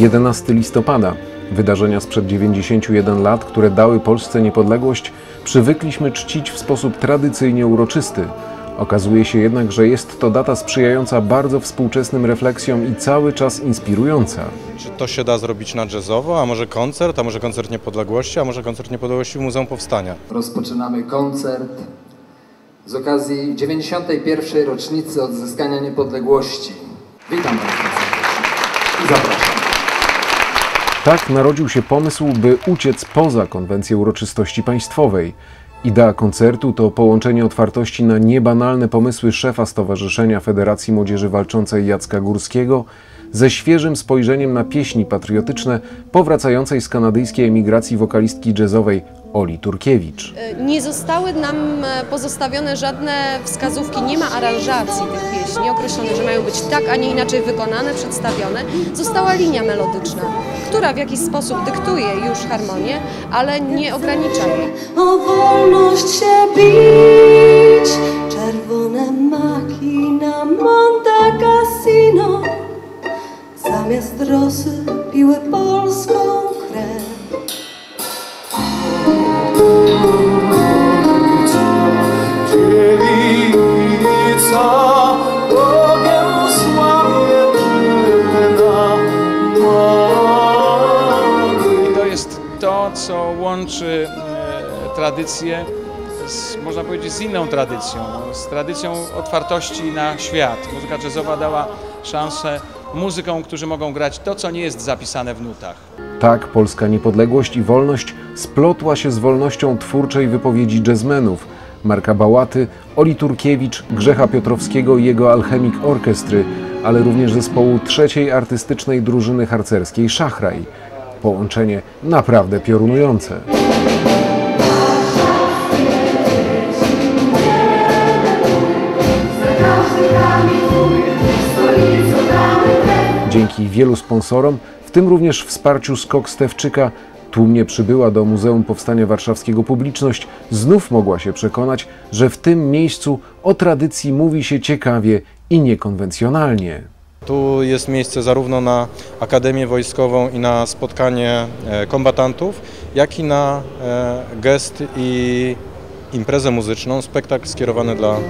Jedenasty listopada. Wydarzenia sprzed 91 lat, które dały Polsce niepodległość, przywykliśmy czcić w sposób tradycyjnie uroczysty. Okazuje się jednak, że jest to data sprzyjająca bardzo współczesnym refleksjom i cały czas inspirująca. Czy to się da zrobić na jazzowo, a może koncert, a może koncert niepodległości, a może koncert niepodległości w Muzeum Powstania? Rozpoczynamy koncert z okazji 91. rocznicy odzyskania niepodległości. Witam Państwa serdecznie i zapraszam. Tak narodził się pomysł, by uciec poza konwencję uroczystości państwowej. Idea koncertu to połączenie otwartości na niebanalne pomysły szefa Stowarzyszenia Federacji Młodzieży Walczącej Jacka Górskiego ze świeżym spojrzeniem na pieśni patriotyczne powracającej z kanadyjskiej emigracji wokalistki jazzowej Oli Turkiewicz. Nie zostały nam e, pozostawione żadne wskazówki, nie ma aranżacji tych pieśni określone, że mają być tak, a nie inaczej wykonane, przedstawione. Została linia melodyczna, która w jakiś sposób dyktuje już harmonię, ale nie ogranicza jej. Wolność się bić. Czerwone maki na Monte Cassino zamiast rosy piły polską krew. To jest to, co łączy e, tradycję, z, można powiedzieć, z inną tradycją, z tradycją otwartości na świat. Muzyka jazzowa dała szansę muzykom, którzy mogą grać to, co nie jest zapisane w nutach. Tak polska niepodległość i wolność splotła się z wolnością twórczej wypowiedzi jazzmenów Marka Bałaty, Oli Turkiewicz, Grzecha Piotrowskiego i jego Alchemik Orkestry, ale również zespołu trzeciej artystycznej drużyny harcerskiej Szachraj. Połączenie naprawdę piorunujące. Dzięki wielu sponsorom, w tym również wsparciu Skok Stewczyka, tłumnie przybyła do Muzeum Powstania Warszawskiego publiczność, znów mogła się przekonać, że w tym miejscu o tradycji mówi się ciekawie i niekonwencjonalnie. Tu jest miejsce zarówno na Akademię Wojskową i na spotkanie e, kombatantów, jak i na e, gest i imprezę muzyczną, spektakl skierowany dla e,